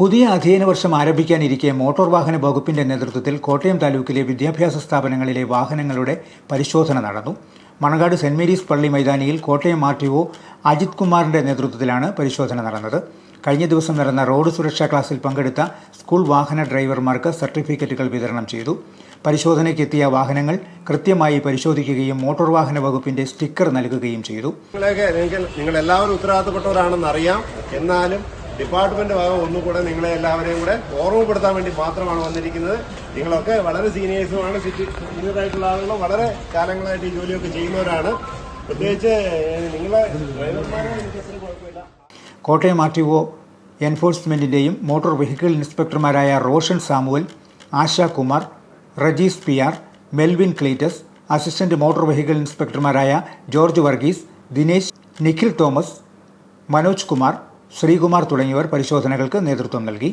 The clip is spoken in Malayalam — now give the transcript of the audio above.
പുതിയ അധ്യയന വർഷം ആരംഭിക്കാനിരിക്കെ മോട്ടോർ വാഹന വകുപ്പിന്റെ നേതൃത്വത്തിൽ കോട്ടയം താലൂക്കിലെ വിദ്യാഭ്യാസ സ്ഥാപനങ്ങളിലെ വാഹനങ്ങളുടെ പരിശോധന നടന്നു. മണക്കാട് സെന്റ് മേരീസ് പള്ളി മൈതാനിയിൽ Kottayam R T O Ajith കുമാറിന്റെ നേതൃത്വത്തിലാണ് പരിശോധന നടന്നത്. കഴിഞ്ഞ ദിവസം നടന്ന റോഡ് സുരക്ഷാ ക്ലാസ്സിൽ പങ്കെടുത്ത സ്കൂൾ വാഹന ഡ്രൈവർമാർക്ക് സർട്ടിഫിക്കറ്റുകൾ വിതരണം ചെയ്തു. പരിശോധനയ്ക്കെത്തിയ വാഹനങ്ങൾ കൃത്യമായി പരിശോധിക്കുകയും മോട്ടോർ വാഹന വകുപ്പിന്റെ സ്റ്റിക്കർ നൽകുകയും ചെയ്തു. നിങ്ങളെയൊക്കെ നിങ്ങൾ നിങ്ങൾ എല്ലാവരും ഉത്തരവാദിത്തപ്പെട്ടവരാണെന്ന് അറിയാം എന്നാലും ഡിപ്പാർട്ട്മെന്റ് ഭാഗം ഒന്നുകൂടെ നിങ്ങളെ എല്ലാവരെയും കൂടെ ഓർമ്മപ്പെടുത്താൻ വേണ്ടി മാത്രമാണ് വന്നിരിക്കുന്നത്. നിങ്ങളൊക്കെ വളരെ സീനിയേഴ്സുമാണ് സീനിയർ ആയിട്ടുള്ള ആളുകൾ വളരെ കാലങ്ങളായിട്ട് ഈ ജോലിയൊക്കെ ചെയ്യുന്നവരാണ്. പ്രത്യേകിച്ച് നിങ്ങളെ ഡ്രൈവർമാരെ കോട്ടയം ആർ ടി ഒ എൻഫോഴ്സ്മെന്റിന്റെയും motor vehicle ഇൻസ്പെക്ടർമാരായ Roshan Samuel Asha Kumar Rejis P R Melvin Cletus assistant motor vehicle ഇൻസ്പെക്ടർമാരായ George Varghese Dinesh Nikhil Thomas Manoj Kumar Sreekumar തുടങ്ങിയവർ പരിശോധനകൾക്ക് നേതൃത്വം നൽകി.